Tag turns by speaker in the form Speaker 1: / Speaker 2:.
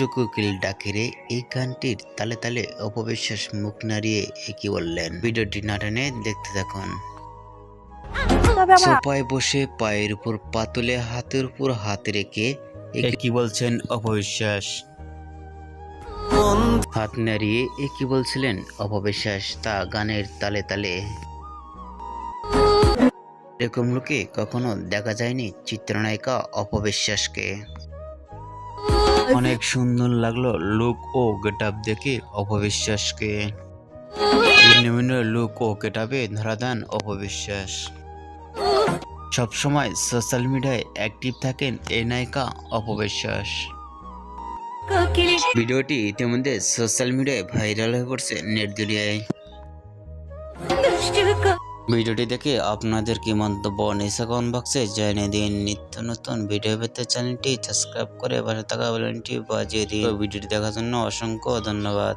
Speaker 1: দুষ্টু কোকিল ডাকেরে এই গানটির তালে তালে অপবিশ্বাস মুখ নাড়িয়ে একই বললেন ভিডিওটি না টেনে দেখতে থাকুন। সোফায় বসে পায়ের উপর পা তুলে হাতের উপর হাত রেখে কি বলছেন অপবিশ্বাস। হাত নাড়িয়ে এ কি বলছিলেন অপবিশ্বাস তা গানের তালে তালে। এরকম লোকে কখনো দেখা যায়নি চিত্রনায়িকা অপবিশ্বাসকে। অনেক সুন্দর লাগল লুক ও গেটআপ দেখে অপবিশ্বাসকে। ভিন্ন ভিন্ন লুক ও গেটআপে ধরা দেন অপবিশ্বাস। সবসময় সোশ্যাল মিডিয়ায় অ্যাক্টিভ থাকেন এই নায়িকা অপবিশ্বাস। ভিডিওটি ইতিমধ্যে সোশ্যাল মিডিয়ায় ভাইরাল হয়ে পড়ছে নেট দুনিয়ায়। ভিডিওটি দেখে আপনাদের কি মন্তব্য? নিশা কমেন্ট বক্সে জানিয়ে দিন। নিত্য নতুন ভিডিও পেতে চ্যানেলটি সাবস্ক্রাইব করে পাশে থাকা বেলনটি বাজিয়ে দিন। ভিডিওটি দেখার জন্য অসংখ্য ধন্যবাদ।